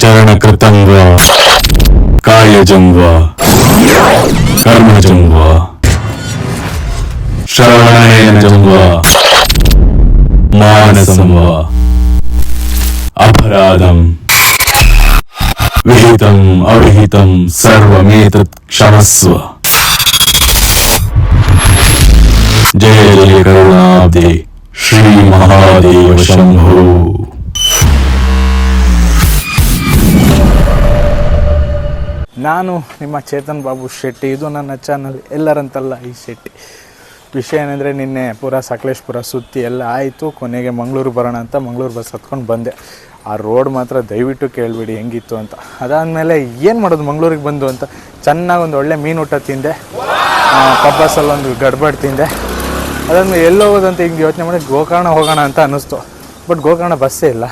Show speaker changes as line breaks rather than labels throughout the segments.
चरण कृतम व कायजम व कर्मजम व श्रवणेनजम व मानसम व अपराधम विहितम अविहितम सर्वमेतत् क्षमस्व जय जय करुणाब्दे श्री महादेव शंभो
ನಾನು ನಿಮ್ಮ ಚೇತನ್ ಬಾಬು ಶೆಟ್ಟಿ. ಇದು ನನ್ನ ಚಾನಲ್ ಎಲ್ಲರಂತಲ್ಲ ಈ ಶೆಟ್ಟಿ. ವಿಷಯ ಏನಂದರೆ ನಿನ್ನೆ ಪೂರ ಸಕಲೇಶ್ಪುರ ಸುತ್ತಿ ಎಲ್ಲ ಆಯಿತು. ಕೊನೆಗೆ ಮಂಗಳೂರು ಬರೋಣ ಅಂತ ಮಂಗಳೂರು ಬಸ್ ಹತ್ಕೊಂಡು ಬಂದೆ. ಆ ರೋಡ್ ಮಾತ್ರ ದಯವಿಟ್ಟು ಕೇಳಿಬಿಡಿ, ಹೆಂಗಿತ್ತು ಅಂತ. ಅದಾದಮೇಲೆ ಏನು ಮಾಡೋದು ಮಂಗಳೂರಿಗೆ ಬಂದು ಅಂತ. ಚೆನ್ನಾಗಿ ಒಂದು ಒಳ್ಳೆ ಮೀನು ಊಟ ತಿಂದೆ ಪಬ್ಬಸಲ್ಲೊಂದು ಗಡ್ಬಡ್ ತಿಂದೆ. ಅದಾದಮೇಲೆ ಎಲ್ಲಿ ಹೋಗೋದಂತ ಹಿಂಗೆ ಯೋಚನೆ ಮಾಡಿ ಗೋಕರ್ಣ ಹೋಗೋಣ ಅಂತ ಅನ್ನಿಸ್ತು. ಬಟ್ ಗೋಕರ್ಣ ಬಸ್ಸೇ ಇಲ್ಲ.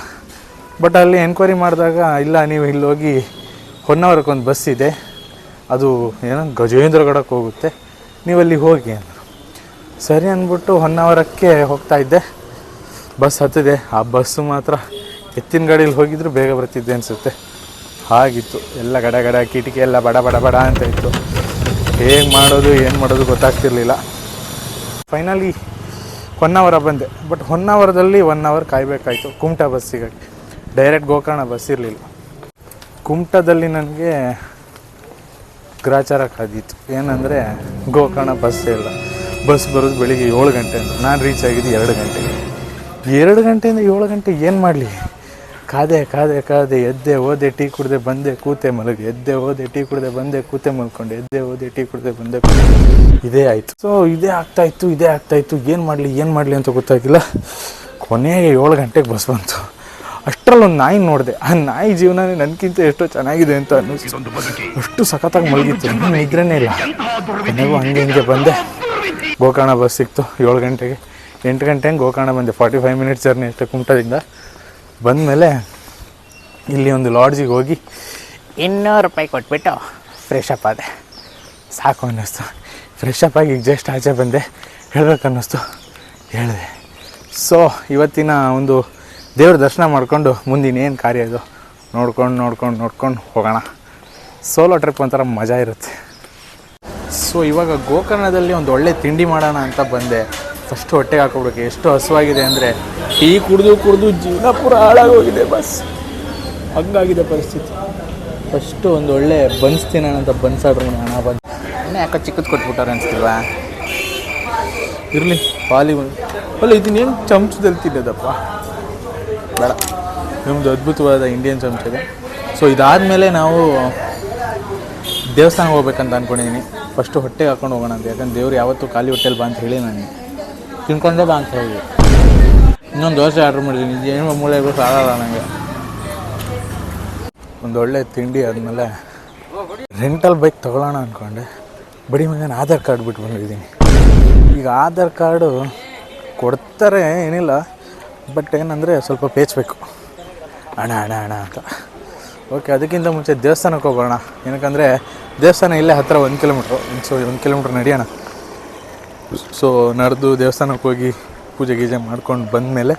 ಬಟ್ ಅಲ್ಲಿ ಎನ್ಕ್ವೈರಿ ಮಾಡಿದಾಗ, ಇಲ್ಲ, ನೀವು ಇಲ್ಲಿ ಹೊನ್ನಾವರಕ್ಕೆ ಒಂದು ಬಸ್ ಇದೆ. ಅದು ಏನೋ ಗಜೇಂದ್ರಗಡಕ್ಕೆ ಹೋಗುತ್ತೆ. ನೀವು ಅಲ್ಲಿ ಹೋಗಿ ಅಂದರು ಸರಿ ಅಂದ್ಬಿಟ್ಟು ಹೊನ್ನಾವರಕ್ಕೆ ಹೋಗ್ತಾ ಇದ್ದೆ. ಬಸ್ ಹತ್ತಿದೆ. ಆ ಬಸ್ಸು ಮಾತ್ರ ಎತ್ತಿನ ಗಾಡೀಲಿ ಹೋಗಿದ್ರು ಬೇಗ ಬರ್ತಿದ್ದೆ ಅನಿಸುತ್ತೆ. ಹಾಗಿತ್ತು. ಎಲ್ಲ ಗಡ ಗಡ ಕಿಟಕಿ ಎಲ್ಲ ಬಡ ಬಡ ಬಡ ಅಂತ ಇತ್ತು. ಹೇಗೆ ಮಾಡೋದು, ಏನು ಮಾಡೋದು ಗೊತ್ತಾಗ್ತಿರ್ಲಿಲ್ಲ. ಫೈನಲಿ ಹೊನ್ನಾವರ ಬಂದೆ. ಬಟ್ ಹೊನ್ನಾವರದಲ್ಲಿ ಒನ್ ಅವರ್ ಕಾಯಬೇಕಾಯಿತು. ಕುಮಟಾ ಬಸ್ಸಿಗಾಗಿ ಡೈರೆಕ್ಟ್ ಗೋಕರ್ಣ ಬಸ್ ಇರಲಿಲ್ಲ. ಕುಮಟದಲ್ಲಿ ನನಗೆ ಗ್ರಾಚಾರ ಕಾದಿತ್ತು. ಏನಂದರೆ ಗೋಕರ್ಣ ಬಸ್ ಇಲ್ಲ. ಬಸ್ ಬರೋದು ಬೆಳಿಗ್ಗೆ ಏಳು ಗಂಟೆಯಿಂದ ನಾನು ರೀಚ್ ಆಗಿದ್ದು ಎರಡು ಗಂಟೆಗೆ. ಎರಡು ಗಂಟೆಯಿಂದ ಏಳು ಗಂಟೆ ಏನು ಮಾಡಲಿ? ಕಾದೆ ಕಾದೆ ಕಾದೆ, ಎದ್ದೆ, ಓದೆ, ಟೀ ಕುಡ್ದೆ, ಬಂದೆ, ಕೂತೆ ಮಲಗಿ. ಎದ್ದೆ, ಓದೆ, ಟೀ ಕುಡ್ದೆ, ಬಂದೆ, ಕೂತೆ ಮಲ್ಕೊಂಡೆ. ಎದ್ದೆ, ಓದೆ, ಟೀ ಕುಡ್ದೆ, ಬಂದೆ. ಇದೇ ಆಯಿತು. ಸೊ ಇದೇ ಆಗ್ತಾ ಇತ್ತು, ಇದೇ ಆಗ್ತಾ ಇತ್ತು. ಏನು ಮಾಡಲಿ ಏನು ಮಾಡಲಿ ಅಂತ ಗೊತ್ತಾಗಿಲ್ಲ. ಕೊನೆಗೆ ಏಳು ಗಂಟೆಗೆ ಬಸ್ ಬಂತು. ಅಷ್ಟರಲ್ಲಿ ಒಂದು ನಾಯಿ ನೋಡಿದೆ, ಆ ನಾಯಿ ಜೀವನನೇ ನನಗಿಂತ ಎಷ್ಟೋ ಚೆನ್ನಾಗಿದೆ ಅಂತ ಅನ್ನಿಸ್ತು. ಅಷ್ಟು ಸಖತ್ತಾಗಿ ಮಲಗಿತ್ತು. ನಾನು ಇದ್ರೇ ಇಲ್ಲ. ನೀವು ಹಂಗೆ ಹಿಂಗೆ ಬಂದೆ. ಗೋಕರ್ಣ ಬಸ್ ಸಿಕ್ತು ಏಳು ಗಂಟೆಗೆ. ಎಂಟು ಗಂಟೆಗೆ ಗೋಕರ್ಣ ಬಂದೆ. ಫಾರ್ಟಿ ಫೈವ್ ಮಿನಿಟ್ಸ್ ಜರ್ನಿ ಅಷ್ಟೆ ಕುಮಟದಿಂದ. ಬಂದಮೇಲೆ ಇಲ್ಲಿ ಒಂದು ಲಾಡ್ಜಿಗೆ ಹೋಗಿ ಇನ್ನೂರು ರೂಪಾಯಿ ಕೊಟ್ಬಿಟ್ಟು ಫ್ರೆಶ್ ಅಪ್ ಆದೆ. ಸಾಕು ಅನ್ನಿಸ್ತು. ಫ್ರೆಶ್ ಅಪ್ ಆಗಿ ಜಸ್ಟ್ ಆಚೆ ಬಂದೆ. ಹೇಳ್ಬೇಕು ಅನ್ನಿಸ್ತು ಹೇಳಿದೆ. ಸೊ ಇವತ್ತಿನ ಒಂದು ದೇವ್ರ ದರ್ಶನ ಮಾಡಿಕೊಂಡು ಮುಂದಿನೇನು ಕಾರ್ಯ ಇದು? ನೋಡ್ಕೊಂಡು ನೋಡ್ಕೊಂಡು ನೋಡ್ಕೊಂಡು ಹೋಗೋಣ. ಸೋಲೋ ಟ್ರಿಪ್ ಒಂಥರ ಮಜಾ ಇರುತ್ತೆ. ಸೊ ಇವಾಗ ಗೋಕರ್ಣದಲ್ಲಿ ಒಂದು ಒಳ್ಳೆ ತಿಂಡಿ ಮಾಡೋಣ ಅಂತ ಬಂದೆ. ಫಸ್ಟ್ ಹೊಟ್ಟೆಗೆ ಹಾಕೋಬಿಡೋಕೆ ಎಷ್ಟು ಹಸುವಾಗಿದೆ ಅಂದರೆ, ಟೀ ಕುಡಿದು ಕುಡಿದು ಜೀವನ ಪೂರ ಹಾಳಾಗೋಗಿದೆ ಬಸ್. ಹಂಗಾಗಿದೆ ಪರಿಸ್ಥಿತಿ. ಫಸ್ಟು ಒಂದು ಒಳ್ಳೆ ಬನ್ಸ್ ತಿನ್ನೋಣ ಅಂತ ಬನ್ಸ್ ಆರ್ಡ್ರ್ ಮಾಡೋಣ. ಬಂದು ಇನ್ನೂ ಯಾಕೆ ಚಿಕ್ಕದು ಕೊಟ್ಬಿಟ್ಟಾರೆ ಅನಿಸ್ತಿಲ್ವಾ? ಇರಲಿ ಬಾಲಿವುಡ್ ಅಲ್ಲ, ಇದನ್ನೇನು ಚಮಚದಲ್ಲಿ ತಿನ್ನೋದಪ್ಪ? ಬೇಡ. ನಿಮ್ಮದು ಅದ್ಭುತವಾದ ಇಂಡಿಯನ್ ಸಂಸ್ಥೆ ಇದೆ. ಸೊ ಇದಾದಮೇಲೆ ನಾವು ದೇವಸ್ಥಾನಕ್ಕೆ ಹೋಗ್ಬೇಕಂತ ಅಂದ್ಕೊಂಡಿದ್ದೀನಿ ಫಸ್ಟು ಹೊಟ್ಟೆಗೆ ಹಾಕೊಂಡು ಹೋಗೋಣ ಅಂತ. ಯಾಕಂದ್ರೆ ದೇವ್ರು ಯಾವತ್ತೂ ಖಾಲಿ ಹೊಟ್ಟೆಲಿ ಬಾ ಅಂತ ಹೇಳಿ ನಾನು ತಿನ್ಕೊಂಡೆ ಬಾ ಅಂತ ಹೇಳಿ ಇನ್ನೊಂದು ದೋಸೆ ಆರ್ಡ್ರ್ ಮಾಡಿದ್ದೀನಿ ಏನು ಮೂಳೆಗೂ ಸಾಲಲ್ಲ ನನಗೆ ಒಂದು ಒಳ್ಳೆ ತಿಂಡಿ ಆದಮೇಲೆ ರೆಂಟಲ್ ಬೈಕ್ ತೊಗೊಳ್ಳೋಣ ಅಂದ್ಕೊಂಡೆ ಬಡಿ ಮಗನ ಆಧಾರ್ ಕಾರ್ಡ್ ಬಿಟ್ಟು ಬಂದಿದ್ದೀನಿ. ಈಗ ಆಧಾರ್ ಕಾರ್ಡು ಕೊಡ್ತಾರೆ ಏನಿಲ್ಲ. ಬಟ್ ಏನಂದರೆ ಸ್ವಲ್ಪ ಪೇಚಬೇಕು ಹಣ ಹಣ ಹಣ ಅಂತ. ಓಕೆ ಅದಕ್ಕಿಂತ ಮುಂಚೆ ದೇವಸ್ಥಾನಕ್ಕೆ ಹೋಗೋಣ. ಏನಕ್ಕಂದರೆ ದೇವಸ್ಥಾನ ಇಲ್ಲೇ ಹತ್ತಿರ ಒಂದು ಕಿಲೋಮೀಟ್ರು ಸೊ ಒಂದು ಕಿಲೋಮೀಟ್ರ್ ನಡೆಯೋಣ. ಸೊ ನಡೆದು ದೇವಸ್ಥಾನಕ್ಕೆ ಹೋಗಿ ಪೂಜೆ ಗೀಜೆ ಮಾಡ್ಕೊಂಡು ಬಂದಮೇಲೆ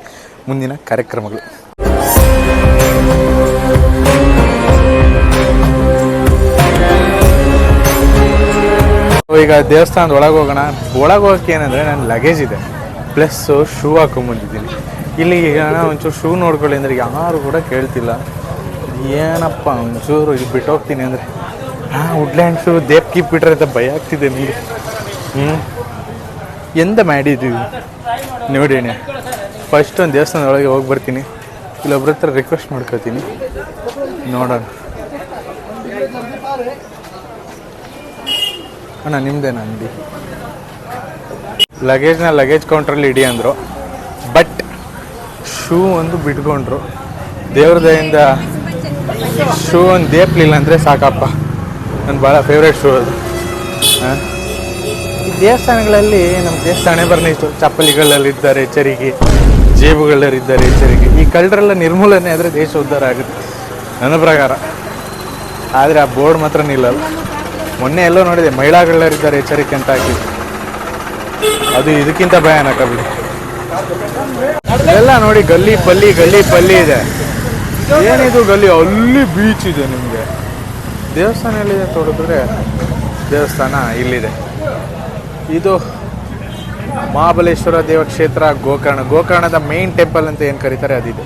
ಮುಂದಿನ ಕಾರ್ಯಕ್ರಮಗಳು. ಈಗ ದೇವಸ್ಥಾನದ ಒಳಗೆ ಹೋಗೋಣ. ಒಳಗೆ ಹೋಗೋಕೆ ಏನಂದರೆ ನನ್ನ ಲಗೇಜ್ ಇದೆ. ಪ್ಲಸ್ಸು ಶೂ ಹಾಕೊಂಬಂದಿದ್ದೀನಿ ಇಲ್ಲಿ ಈಗ ಒಂಚೂರು ಶೂ ನೋಡ್ಕೊಳ್ಳಿ ಅಂದರೆ ಯಾರು ಕೂಡ ಕೇಳ್ತಿಲ್ಲ. ಏನಪ್ಪ ಒಂಚೂರು ಇಲ್ಲಿ ಬಿಟ್ಟೋಗ್ತೀನಿ ಅಂದರೆ. ಹಾಂ ವುಡ್ಲ್ಯಾಂಡ್ ಶೂ ದೇಪ್ ಕೀಪ್ ಬಿಟ್ರೆ ಅಂತ ಭಯ ಆಗ್ತಿದೆ ನಿಮಗೆ. ಹ್ಞೂ ಎಂತ ಮಾಡಿದ್ದೀವಿ ನೋಡಿ ಫಸ್ಟ್ ಒಂದು ದೇವಸ್ಥಾನದ ಒಳಗೆ ಹೋಗಿ ಬರ್ತೀನಿ. ಇಲ್ಲೊಬ್ರ ಹತ್ರ ರಿಕ್ವೆಸ್ಟ್ ಮಾಡ್ಕೊತೀನಿ. ನೋಡೋಣ. ಅಣ್ಣ, ನಿಮ್ದೇನಾ ಅಂಗಡಿ? ಲಗೇಜ್ನ ಲಗೇಜ್ ಕೌಂಟ್ರಲ್ಲಿ ಇಡಿ ಅಂದರು. ಶೂ ಒಂದು ಬಿಟ್ಕೊಂಡ್ರು. ದೇವ್ರ ದಯಿಂದ ಶೂ ಒಂದು ದೇಪ್ಲಿಲ್ಲ ಅಂದರೆ ಸಾಕಪ್ಪ. ನನ್ನ ಭಾಳ ಫೇವ್ರೇಟ್ ಶೂ ಅದು. ಈ ದೇವಸ್ಥಾನಗಳಲ್ಲಿ ನಮ್ಮ ದೇವಸ್ಥಾನ ಬರ್ನಿತ್ತು ಚಪ್ಪಲಿಗಳಲ್ಲಿದ್ದಾರೆ, ಎಚ್ಚರಿಕೆ. ಜೇಬುಗಳಲ್ಲಿದ್ದಾರೆ, ಎಚ್ಚರಿಕೆ. ಈ ಕಳ್ಳರೆಲ್ಲ ನಿರ್ಮೂಲನೆ ಆದರೆ ದೇಶ ಉದ್ಧಾರ ಆಗುತ್ತೆ. ನನ್ನ ಪ್ರಕಾರ. ಆದರೆ ಆ ಬೋರ್ಡ್ ಮಾತ್ರ ನಿಲ್ಲಲ್ಲ. ಮೊನ್ನೆ ಎಲ್ಲೋ ನೋಡಿದೆ ಮಹಿಳಾಗಳಲ್ಲಿದ್ದಾರೆ ಎಚ್ಚರಿಕೆ ಅಂತ ಹಾಕಿದ್ರು. ಅದು ಇದಕ್ಕಿಂತ ಭಯಾನಕ ಬಿಡಿ. ಎಲ್ಲ ನೋಡಿ ಗಲ್ಲಿ ಪಲ್ಲಿ ಗಲ್ಲಿ ಪಲ್ಲಿ ಇದೆ. ಏನಿದು ಗಲ್ಲಿ? ಅಲ್ಲಿ ಬೀಚ್ ಇದೆ ನಿಮಗೆ. ದೇವಸ್ಥಾನ ಎಲ್ಲಿದೆ ತೋಡಿದ್ರೆ ದೇವಸ್ಥಾನ ಇಲ್ಲಿದೆ. ಇದು ಮಹಾಬಲೇಶ್ವರ ದೇವಕ್ಷೇತ್ರ ಗೋಕರ್ಣ. ಗೋಕರ್ಣದ ಮೇನ್ ಟೆಂಪಲ್ ಅಂತ ಏನು ಕರೀತಾರೆ ಅದಿದೆ.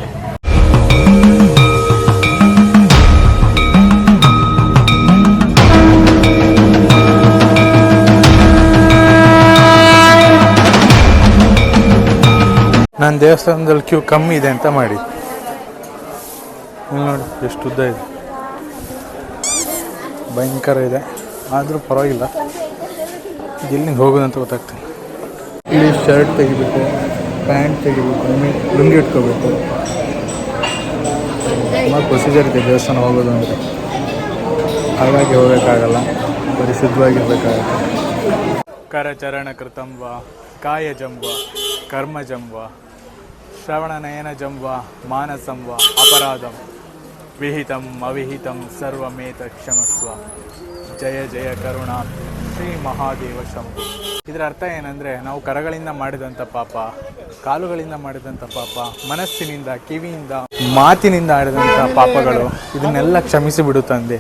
ನಾನು ದೇವಸ್ಥಾನದಲ್ಲಿ ಕ್ಯೂ ಕಮ್ಮಿ ಇದೆ ಅಂತ ಮಾಡಿ. ಇಲ್ಲಿ ನೋಡಿ, ಎಷ್ಟು ಉದ್ದ ಇದೆ. ಭಯಂಕರ ಇದೆ. ಆದರೂ ಪರವಾಗಿಲ್ಲ. ಎಲ್ಲಿಂದ ಹೋಗೋದಂತ ಗೊತ್ತಾಗ್ತಿಲ್ಲ. ಇಲ್ಲಿ ಶರ್ಟ್ ತೆಗಿಬೇಕು ಪ್ಯಾಂಟ್ ತೆಗಿಬೇಕು, ಲುಂಗಿ ಇಟ್ಕೋಬೇಕು ತುಂಬ ಪ್ರೊಸೀಜರ್ ಇದೆ ದೇವಸ್ಥಾನ ಹೋಗೋದು ಅಂದರೆ ಹಾಗಾಗಿ ಹೋಗೋಕ್ಕಾಗಲ್ಲ. ಪರಿಶುದ್ಧವಾಗಿರ್ಬೇಕಾಗುತ್ತೆ ಕರಚರಣ ಕೃತಂಬ, ಕಾಯಜಂಬ, ಕರ್ಮಜಂಬ. ಶ್ರವಣನಯನ ಜಂವ, ಮಾನಸಂವ, ಅಪರಾಧಂ. ವಿಹಿತಂ, ಅವಿಹಿತಂ, ಸರ್ವಮೇತ ಕ್ಷಮಸ್ವ. ಜಯ ಜಯ ಕರುಣಾ, ಶ್ರೀ ಮಹಾದೇವ ಶಂಭು. ಇದರ ಅರ್ಥ ಏನಂದರೆ, ನಾವು ಕರಗಳಿಂದ ಮಾಡಿದಂಥ ಪಾಪ, ಕಾಲುಗಳಿಂದ ಮಾಡಿದಂಥ ಪಾಪ, ಮನಸ್ಸಿನಿಂದ, ಕಿವಿಯಿಂದ, ಮಾತಿನಿಂದ ಆಡಿದಂಥ ಪಾಪಗಳು, ಇದನ್ನೆಲ್ಲ ಕ್ಷಮಿಸಿ ಬಿಡು ತಂದೆ.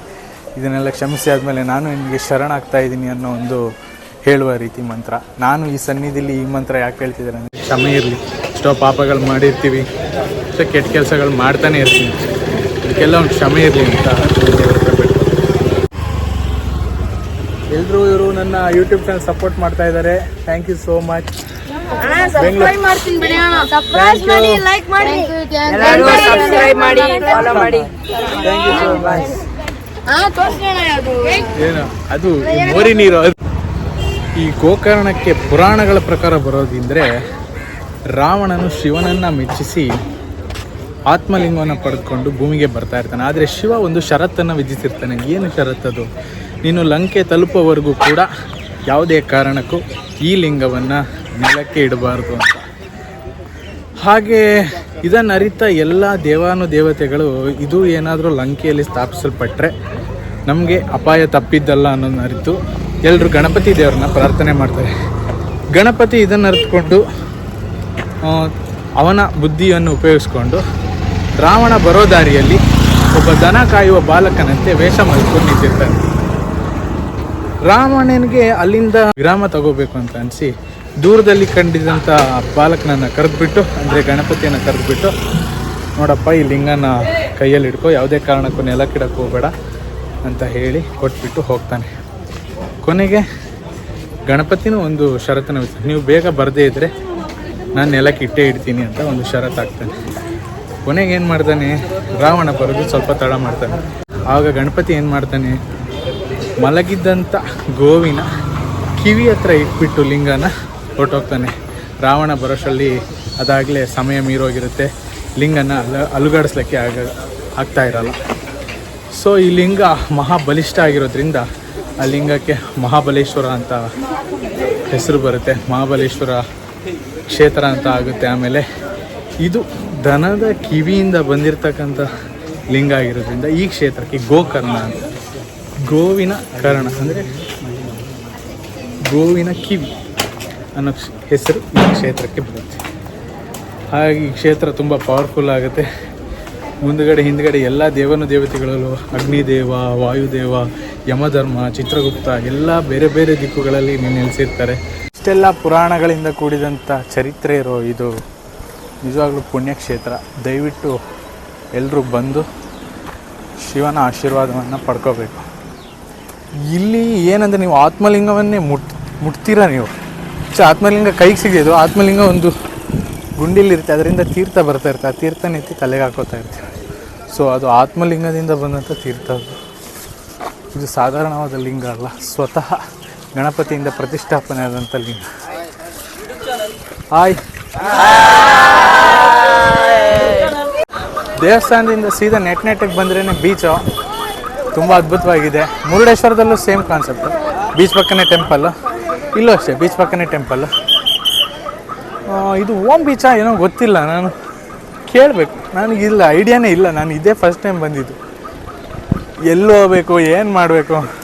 ಇದನ್ನೆಲ್ಲ ಕ್ಷಮಿಸಿ ಆದಮೇಲೆ ನಾನು ನಿಮಗೆ ಶರಣಾಗ್ತಾ ಇದ್ದೀನಿ ಅನ್ನೋ ಒಂದು ಹೇಳುವ ರೀತಿ ಮಂತ್ರ. ನಾನು ಈ ಸನ್ನಿಧಿಲಿ ಈ ಮಂತ್ರ ಯಾಕೆ ಹೇಳ್ತಿದ್ದೇನೆ ಅಂದರೆ, ಕ್ಷಮೆ ಇರಲಿ. ಎಷ್ಟೋ ಪಾಪಗಳು ಮಾಡಿರ್ತೀವಿ. ಎಷ್ಟೋ ಕೆಟ್ಟ ಕೆಲಸಗಳು ಮಾಡ್ತಾನೆ ಇರ್ತೀನಿ. ಅದಕ್ಕೆಲ್ಲ ಒಂದು ಕ್ಷಮೆ ಇರಲಿ ಅಂತ ಎಲ್ಲರೂ ಇವರು ನನ್ನ ಯೂಟ್ಯೂಬ್ ಚಾನಲ್ ಸಪೋರ್ಟ್ ಮಾಡ್ತಾ ಇದ್ದಾರೆ thank you so much
subscribe ಮಾಡ್ತೀನಿ ಬಿಡಿ ಅಣ್ಣ. ಮಾಡಿ ಲೈಕ್ ಮಾಡಿ.
ಎಲ್ಲರೂ ಸಬ್ಸ್ಕ್ರೈಬ್ ಮಾಡಿ ಫಾಲೋ ಮಾಡಿ.
ಥ್ಯಾಂಕ್ ಯು ಸೋ ಮಚ್
ಹಾ ತೋರ್ಸ್ಕೋಣ ಅದು
ಏನು? ಅದು ಈ ಮೋರಿ ನೀರು ಈ ಗೋಕರ್ಣಕ್ಕೆ ಪುರಾಣಗಳ ಪ್ರಕಾರ ಬರೋದಿಂದ್ರೆ ರಾವಣನು ಶಿವನನ್ನ ಮೆಚ್ಚಿಸಿ ಆತ್ಮಲಿಂಗವನ್ನು ಪಡೆದುಕೊಂಡು ಭೂಮಿಗೆ ಬರ್ತಾ ಇರ್ತಾನೆ. ಆದರೆ ಶಿವ ಒಂದು ಷರತ್ತನ್ನು ವಿಧಿಸಿರ್ತಾನೆ. ಏನು ಷರತ್ತದು ನೀನು ಲಂಕೆ ತಲುಪುವವರೆಗೂ ಕೂಡ ಯಾವುದೇ ಕಾರಣಕ್ಕೂ ಈ ಲಿಂಗವನ್ನು ನೆಲಕ್ಕೆ ಇಡಬಾರ್ದು ಅಂತ. ಹಾಗೆ ಇದನ್ನು ಅರಿತ ಎಲ್ಲ ದೇವಾನು ದೇವತೆಗಳು ಇದು ಏನಾದರೂ ಲಂಕೆಯಲ್ಲಿ ಸ್ಥಾಪಿಸಲ್ಪಟ್ಟರೆ ನಮಗೆ ಅಪಾಯ ತಪ್ಪಿದ್ದಲ್ಲ ಅನ್ನೋದನ್ನ ಅರಿತು ಎಲ್ಲರೂ ಗಣಪತಿ ದೇವರನ್ನ ಪ್ರಾರ್ಥನೆ ಮಾಡ್ತಾರೆ. ಗಣಪತಿ ಇದನ್ನು ಅರಿತುಕೊಂಡು ಅವನ ಬುದ್ಧಿಯನ್ನು ಉಪಯೋಗಿಸಿಕೊಂಡು ರಾವಣ ಬರೋ ದಾರಿಯಲ್ಲಿ ಒಬ್ಬ ದನ ಕಾಯುವ ಬಾಲಕನಂತೆ ವೇಷ ಮಾಡಿಕೊಂಡು ನಿಂತಿರ್ತಾನೆ. ರಾವಣನಿಗೆ ಅಲ್ಲಿಂದ ವಿರಾಮ ತಗೋಬೇಕು ಅಂತ ಅನಿಸಿ ದೂರದಲ್ಲಿ ಕಂಡಿದಂಥ ಬಾಲಕನನ್ನು ಕರೆದ್ಬಿಟ್ಟು, ಅಂದರೆ ಗಣಪತಿಯನ್ನು ಕರೆದ್ಬಿಟ್ಟು, ನೋಡಪ್ಪ, ಈ ಲಿಂಗನ ಕೈಯಲ್ಲಿ ಹಿಡ್ಕೊ, ಯಾವುದೇ ಕಾರಣಕ್ಕೂ ನೆಲಕ್ಕಿಡಕ್ಕೆ ಹೋಗಬೇಡ ಅಂತ ಹೇಳಿ ಕೊಟ್ಬಿಟ್ಟು ಹೋಗ್ತಾನೆ. ಕೊನೆಗೆ ಗಣಪತಿನೂ ಒಂದು ವಿಧಿಸ್ತಾನೆ. ನೀವು ಬೇಗ ಬರದೇ ಇದ್ದರೆ ನಾನು ನೆಲಕ್ಕೆ ಇಟ್ಟೇ ಇಡ್ತೀನಿ ಅಂತ ಒಂದು ಷರತ್ತು ಹಾಕ್ತಾನೆ. ಕೊನೆಗೆ ಏನು ಮಾಡ್ತಾನೆ? ರಾವಣ ಬರೋದು ಸ್ವಲ್ಪ ತಡ ಮಾಡ್ತಾನೆ. ಆವಾಗ ಗಣಪತಿ ಏನು ಮಾಡ್ತಾನೆ? ಮಲಗಿದ್ದಂಥ ಗೋವಿನ ಕಿವಿ ಹತ್ರ ಇಟ್ಬಿಟ್ಟು ಲಿಂಗನ ಹೊರಟೋಗ್ತಾನೆ. ರಾವಣ ಬರೋಷಲ್ಲಿ ಅದಾಗಲೇ ಸಮಯ ಮೀರೋಗಿರುತ್ತೆ. ಲಿಂಗನ ಅಲ, ಅಲುಗಾಡಿಸ್ಲಿಕ್ಕೆ ಆಗ, ಆಗ್ತಾ ಇರಲ್ಲ. ಸೊ ಈ ಲಿಂಗ ಮಹಾಬಲಿಷ್ಠ ಆಗಿರೋದ್ರಿಂದ ಆ ಲಿಂಗಕ್ಕೆ ಮಹಾಬಲೇಶ್ವರ ಅಂತ ಹೆಸರು ಬರುತ್ತೆ. ಮಹಾಬಲೇಶ್ವರ ಕ್ಷೇತ್ರ ಅಂತ ಆಗುತ್ತೆ ಆಮೇಲೆ ಇದು ದನದ ಕಿವಿಯಿಂದ ಬಂದಿರತಕ್ಕಂಥ ಲಿಂಗ ಆಗಿರೋದ್ರಿಂದ ಈ ಕ್ಷೇತ್ರಕ್ಕೆ ಗೋಕರ್ಣ ಅಂತ. ಗೋವಿನ ಕರ್ಣ ಅಂದರೆ ಗೋವಿನ ಕಿವಿ ಅನ್ನೋ ಹೆಸರು ಈ ಕ್ಷೇತ್ರಕ್ಕೆ ಬರುತ್ತೆ. ಹಾಗೆ ಈ ಕ್ಷೇತ್ರ ತುಂಬ ಪವರ್ಫುಲ್ ಆಗುತ್ತೆ. ಮುಂದುಗಡೆ, ಹಿಂದ್ಗಡೆ ಎಲ್ಲ ದೇವನ ದೇವತೆಗಳಲ್ಲೂ ಅಗ್ನಿದೇವ, ವಾಯುದೇವ, ಯಮಧರ್ಮ, ಚಿತ್ರಗುಪ್ತ ಎಲ್ಲ ಬೇರೆ ಬೇರೆ ದಿಕ್ಕುಗಳಲ್ಲಿ ನೆಲೆಸಿರ್ತಾರೆ. ಇಷ್ಟೆಲ್ಲ ಪುರಾಣಗಳಿಂದ ಕೂಡಿದಂಥ ಚರಿತ್ರೆ ಇರೋ ಇದು ನಿಜವಾಗ್ಲೂ ಪುಣ್ಯಕ್ಷೇತ್ರ. ದಯವಿಟ್ಟು ಎಲ್ಲರೂ ಬಂದು ಶಿವನ ಆಶೀರ್ವಾದವನ್ನು ಪಡ್ಕೋಬೇಕು. ಇಲ್ಲಿ ಏನಂದರೆ ನೀವು ಆತ್ಮಲಿಂಗವನ್ನೇ ಮುಟ್, ಮುಟ್ತೀರಾ ನೀವು? ಚ ಆತ್ಮಲಿಂಗ ಕೈಗೆ ಸಿಗೋದು ಆತ್ಮಲಿಂಗ ಒಂದು ಗುಂಡಿಲಿರುತ್ತೆ. ಅದರಿಂದ ತೀರ್ಥ ಬರ್ತಾ ಇರ್ತೆ ಆ ತೀರ್ಥ ನೆತ್ತಿ ತಲೆಗೆ ಹಾಕೋತಾ ಇರ್ತೀವಿ ಸೊ ಅದು ಆತ್ಮಲಿಂಗದಿಂದ ಬಂದಂಥ ತೀರ್ಥ ಅದು. ಇದು ಸಾಧಾರಣವಾದ ಲಿಂಗ ಅಲ್ಲ. ಸ್ವತಃ ಗಣಪತಿಯಿಂದ ಪ್ರತಿಷ್ಠಾಪನೆ ಆದಂಥ ಲಿಂಗ. ಹಾಯ್. ದೇವಸ್ಥಾನದಿಂದ ಸೀದಾ ನೆಟ್ ನೆಟ್ಟಿಗೆ ಬಂದ್ರೇ ಬೀಚು ತುಂಬ ಅದ್ಭುತವಾಗಿದೆ. ಮುರುಡೇಶ್ವರದಲ್ಲೂ ಸೇಮ್ ಕಾನ್ಸೆಪ್ಟ್ ಬೀಚ್ ಪಕ್ಕನೇ ಟೆಂಪಲ್ ಇಲ್ಲೂ ಅಷ್ಟೇ ಬೀಚ್ ಪಕ್ಕನೇ ಟೆಂಪಲ್ ಇದು ಓಮ್ ಬೀಚಾ ಏನೋ ಗೊತ್ತಿಲ್ಲ ನಾನು. ಕೇಳಬೇಕು. ನನಗಿಲ್ಲ ಐಡಿಯಾನೇ ಇಲ್ಲ. ನಾನು ಇದೇ ಫಸ್ಟ್ ಟೈಮ್ ಬಂದಿದ್ದು. ಎಲ್ಲಿ ಹೋಗ್ಬೇಕು, ಏನು ಮಾಡಬೇಕು?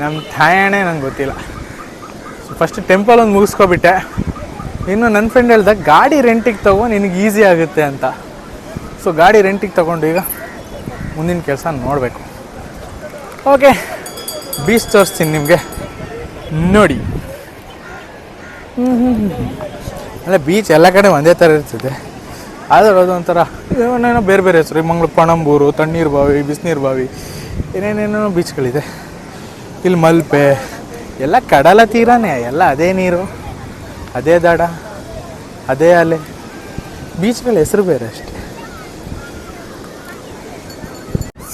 ನಮ್ಮ ಥಾಯಣೆ ನಂಗೆ ಗೊತ್ತಿಲ್ಲ. ಸೊ ಫಸ್ಟ್ ಟೆಂಪಲ್ ಒಂದು ಮುಗಿಸ್ಕೊಬಿಟ್ಟೆ. ಇನ್ನು ನನ್ನ ಫ್ರೆಂಡ್ ಹೇಳ್ದೆ, ಗಾಡಿ ರೆಂಟಿಗೆ ತಗೋ, ನಿನಗೆ ಈಸಿ ಆಗುತ್ತೆ ಅಂತ. ಸೊ ಗಾಡಿ ರೆಂಟಿಗೆ ತಗೊಂಡು ಈಗ ಮುಂದಿನ ಕೆಲಸ ನೋಡಬೇಕು. ಓಕೆ ಬೀಚ್ ತೋರಿಸ್ತೀನಿ ನಿಮಗೆ. ನೋಡಿ. ಅಲ್ಲ ಬೀಚ್ ಎಲ್ಲ ಕಡೆ ಒಂದೇ ಥರ ಇರ್ತದೆ. ಆದರೆ ಅದೊಂಥರ ಏನೇನೋ ಬೇರೆ ಬೇರೆ ಹೆಸರು ಮಂಗ್ಳೂರು, ಪಣಂಬೂರು ತಣ್ಣೀರು ಬಾವಿ ಬಿಸಿನೀರು ಬಾವಿ ಏನೇನೇನೋ ಬೀಚ್ಗಳಿದೆ ಇಲ್ಲಿ ಮಲ್ಪೆ ಎಲ್ಲ ಕಡಲ ತೀರನೇ, ಎಲ್ಲ ಅದೇ ನೀರು, ಅದೇ ದಡ, ಅದೇ ಅಲೆ. ಬೀಚ್ಗಳ ಹೆಸರು ಬೇರೆ ಅಷ್ಟೇ.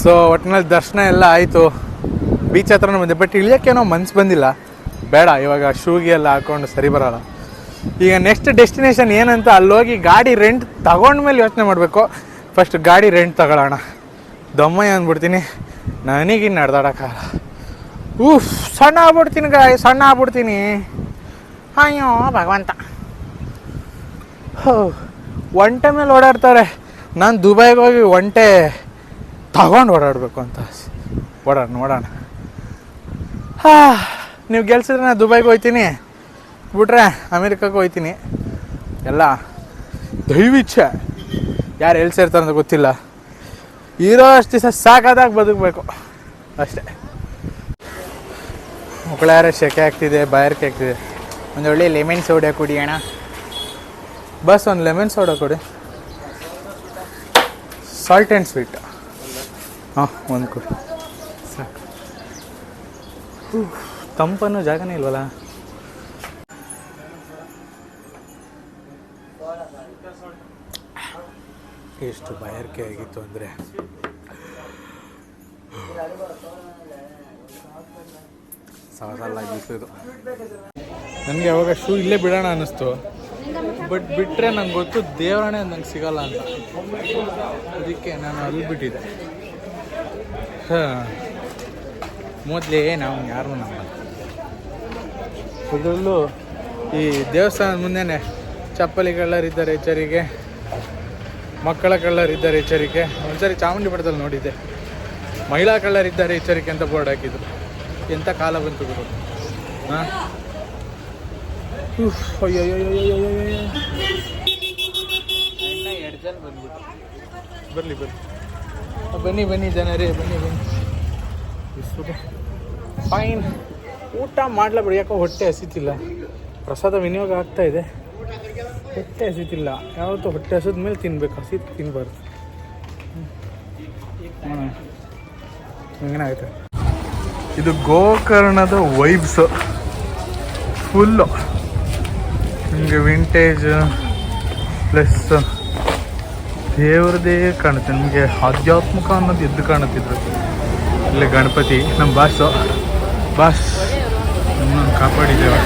ಸೊ ಒಟ್ಟಿನಲ್ಲಿ ದರ್ಶನ ಎಲ್ಲ ಆಯಿತು. ಬೀಚ್ ಹತ್ರನೇ ಬಂದೆ ಬಟ್ ಇಳಿಯೋಕ್ಕೇನೋ ಮನ್ಸು ಬಂದಿಲ್ಲ. ಬೇಡ, ಇವಾಗ ಶೂಗೆ ಎಲ್ಲ ಹಾಕೊಂಡು ಸರಿ ಬರೋಲ್ಲ. ಈಗ ನೆಕ್ಸ್ಟ್ ಡೆಸ್ಟಿನೇಷನ್ ಏನಂತ ಅಲ್ಲೋಗಿ ಗಾಡಿ ರೆಂಟ್ ತಗೊಂಡ್ಮೇಲೆ ಯೋಚನೆ ಮಾಡಬೇಕು. ಫಸ್ಟ್ ಗಾಡಿ ರೆಂಟ್ ತಗೊಳ್ಳೋಣ. ದಮ್ಮಯ್ಯ ಅಂದ್ಬಿಡ್ತೀನಿ. ನನಗಿನ್ನು ನಡೆದಾಡೋಕ್ಕಾಗಲ್ಲ. ಉಫ್ ಸಣ್ಣ ಆಗ್ಬಿಡ್ತೀನಿ ಗಾಯ ಸಣ್ಣ ಆಗ್ಬಿಡ್ತೀನಿ. ಅಯ್ಯೋ, ಭಗವಂತ. ಹೋ, ಒಂಟೆ ಮೇಲೆ ಓಡಾಡ್ತಾರೆ. ನಾನು ದುಬೈಗೆ ಹೋಗಿ ಒಂಟೆ ತಗೊಂಡು ಓಡಾಡಬೇಕು ಅಂತ ಓಡಾಡೋಣ ನೋಡೋಣ ಹಾ, ನೀವು ಗೆಲ್ಸಿದ್ರೆ ನಾನು ದುಬೈಗೆ ಹೋಗ್ತೀನಿ ಬಿಟ್ರೆ ಅಮೇರಿಕಾಗೆ ಹೋಗ್ತೀನಿ ಎಲ್ಲ ದೈವಿಚ್ಛೆ. ಯಾರು ಎಲ್ಲಿ ಅಂತ ಗೊತ್ತಿಲ್ಲ. ಇರೋ ಅಷ್ಟು ದಿವಸ ಸಾಕಾದಾಗ ಬದುಕಬೇಕು. ಅಷ್ಟೇ. ಮುಕ್ಕಳಾರೆ ಸೆಕೆ ಆಗ್ತಿದೆ, ಬಾಯಾರಿಕೆ ಆಗ್ತಿದೆ. ಒಂದು ಒಳ್ಳೆ ಲೆಮನ್ ಸೋಡಾ ಅಣ್ಣ. ಬಸ್ ಒಂದು ಲೆಮನ್ ಸೋಡಾ ಕೊಡಿ. ಸಾಲ್ಟ್ ಆ್ಯಂಡ್ ಸ್ವೀಟ್ ಹಾಂ, ಒಂದು ಕೊಡಿ. ಸಾಕು. ತಂಪನ್ನೋ ಜಾಗನೇ ಇಲ್ವಲ್ಲ? ಎಷ್ಟು ಬಾಯಾರಿಕೆ ಆಗಿತ್ತು ಅಂದರೆ. ಸಾಗಲ್ಲಾಗಿತ್ತು ನನಗೆ ಅವಾಗ ಶೂ ಇಲ್ಲೇ ಬಿಡೋಣ ಅನ್ನಿಸ್ತು. ಬಟ್ ಬಿಟ್ಟರೆ ನಂಗೆ ಗೊತ್ತು ದೇವರಣೆ ನಂಗೆ ಸಿಗಲ್ಲ ಅಂತ. ಅದಕ್ಕೆ ನಾನು ಅಲ್ಲಿ ಬಿಟ್ಟಿದ್ದೆ. ಹಾಂ. ಮೊದಲೇ ನಾವು ಯಾರು ನಮ್ಮ ಅದರಲ್ಲೂ ಈ ದೇವಸ್ಥಾನದ ಮುಂದೆನೆ ಚಪ್ಪಲಿ ಕಳ್ಳರಿದ್ದಾರೆ ಎಚ್ಚರಿಕೆ ಮಕ್ಕಳ ಕಳ್ಳರಿದ್ದಾರೆ ಎಚ್ಚರಿಕೆ ಒಂದ್ಸರಿ ಚಾಮುಂಡಿ ಬೆಟ್ಟದಲ್ಲಿ ನೋಡಿದ್ದೆ. ಮಹಿಳಾ ಕಳ್ಳರಿದ್ದಾರೆ ಎಚ್ಚರಿಕೆ ಅಂತ ಬೋರ್ಡ್ ಹಾಕಿದ್ರು. ಎಂಥ ಕಾಲ ಬಂತು ಗುರು? ಹಾಂ ಎರಡು ಜನ ಬಂದ್ಬಿಟ್ಟು ಬರಲಿ ಬನ್ನಿ ಬನ್ನಿ ಜನರೇ ಬನ್ನಿ ಬನ್ನಿ ಫೈನ್ ಊಟ ಮಾಡ್ಲಾ ಬಿಡಿ ಯಾಕೋ ಹೊಟ್ಟೆ ಹಸಿತಿಲ್ಲ ಪ್ರಸಾದ ವಿನಿಯೋಗ ಆಗ್ತಾ ಇದೆ ಹೊಟ್ಟೆ ಹಸಿತಿಲ್ಲ ಯಾವತ್ತೂ ಹೊಟ್ಟೆ ಹಸಿದ ಮೇಲೆ ತಿನ್ಬೇಕು ಹಸಿ ತಿನ್ಬಾರ್ದು ಹೆಂಗನಾಗುತ್ತೆ ಇದು ಗೋಕರ್ಣದ ವೈಬ್ಸ್. ಫುಲ್ಲು ನಿಮಗೆ ವಿಂಟೇಜ್ ಪ್ಲಸ್ ದೇವ್ರದೇ ಕಾಣುತ್ತೆ. ನಿಮಗೆ ಆಧ್ಯಾತ್ಮಿಕ ಅನ್ನೋದು ಎದ್ದು ಕಾಣುತ್ತಿದ್ರು. ಇಲ್ಲೇ ಗಣಪತಿ, ನಮ್ಮ ಬಾಸ್ ಬಾಸ್ ನಮ್ಮನ್ನು ಕಾಪಾಡಿದ್ದೇವೆ.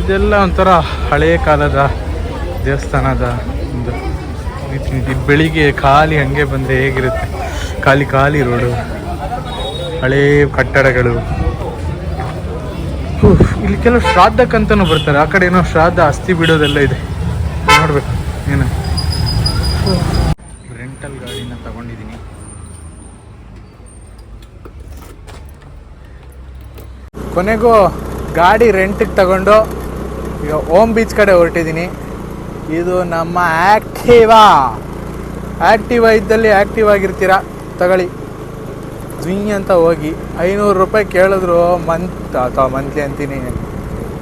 ಇದೆಲ್ಲ ಒಂಥರ ಹಳೆಯ ಕಾಲದ ದೇವಸ್ಥಾನದ ಒಂದು ರೀತಿ. ಬೆಳಿಗ್ಗೆ ಖಾಲಿ ಹಂಗೆ ಬಂದರೆ ಹೇಗಿರುತ್ತೆ? ಖಾಲಿ ಖಾಲಿ ರೋಡು. ಹಳೇ ಕಟ್ಟಡಗಳು. ಇಲ್ಲಿ ಕೆಲವು ಶ್ರಾದ್ದಕ್ಕಂತನೂ ಬರ್ತಾರೆ. ಆ ಕಡೆ ಏನೋ ಶ್ರಾದ್ದ ಅಸ್ಥಿ ಬಿಡೋದೆಲ್ಲ ಇದೆ. ನೋಡ್ಬೇಕು, ಏನು. ರೆಂಟಲ್ ಗಾಡಿನ ತಗೊಂಡಿದ್ದೀನಿ. ಕೊನೆಗೂ ಗಾಡಿ ರೆಂಟಿಗೆ ತಗೊಂಡು ಈಗ ಓಮ್ ಬೀಚ್ ಕಡೆ ಹೊರಟಿದ್ದೀನಿ. ಇದು ನಮ್ಮ ಆ್ಯಕ್ಟಿವಾ ಆ್ಯಕ್ಟಿವಾ ಇದ್ದಲ್ಲಿ ಆ್ಯಕ್ಟಿವ್ ಆಗಿರ್ತೀರಾ? ತಗೊಳ್ಳಿ. ಜ್ವಿಂಗ್ ಅಂತ ಹೋಗಿ ಐನೂರು ರೂಪಾಯಿ ಕೇಳಿದ್ರು, ಮಂತ್ ಅಥವಾ ಮಂತ್ಲಿ ಅಂತೀನಿ.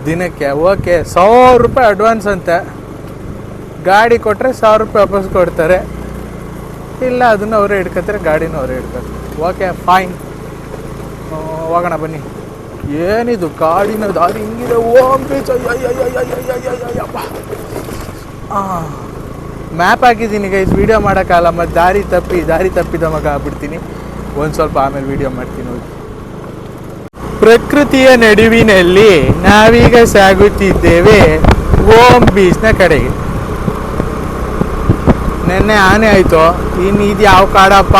ದಿನಕ್ಕೆ, ಓಕೆ, ಸಾವಿರ ರೂಪಾಯಿ ಅಡ್ವಾನ್ಸ್ ಅಂತೆ. ಗಾಡಿ ಕೊಟ್ಟರೆ ಸಾವಿರ ರೂಪಾಯಿ ವಾಪಸ್ ಕೊಡ್ತಾರೆ. ಇಲ್ಲ, ಅದನ್ನು ಅವರೇ ಹಿಡ್ಕೊತಾರೆ, ಗಾಡಿನೂ ಅವರೇ ಹಿಡ್ಕೊತಾರೆ. ಓಕೆ ಫೈನ್ ಹೋಗೋಣ, ಬನ್ನಿ. ಏನಿದು, ಗಾಡಿನ ದಾರಿ ಹಿಂಗಿದೆ, ಓಂ, ಬೀಚ್ ಮ್ಯಾಪ್ ಹಾಕಿದ್ದೀನಿ ಗೈಸ್ ವಿಡಿಯೋ ಮಾಡೋಕ್ಕಲ್ಲ ಮತ್ತು ದಾರಿ ತಪ್ಪಿ, ದಾರಿ ತಪ್ಪಿದ ಮಗ ಆಗ್ಬಿಡ್ತೀನಿ. ಒಂದು ಸ್ವಲ್ಪ ಆಮೇಲೆ ವಿಡಿಯೋ ಮಾಡ್ತೀನಿ ಹೋಗಿ ಪ್ರಕೃತಿಯ ನಡುವಿನಲ್ಲಿ ನಾವೀಗ ಸಾಗುತ್ತಿದ್ದೇವೆ. ಓಮ್ ಬೀಚ್ನ ಕಡೆಗೆ. ನೆನ್ನೆ ಆನೆ ಆಯಿತು? ಇನ್ನು ಇದು ಯಾವ ಕಾಡಪ್ಪ?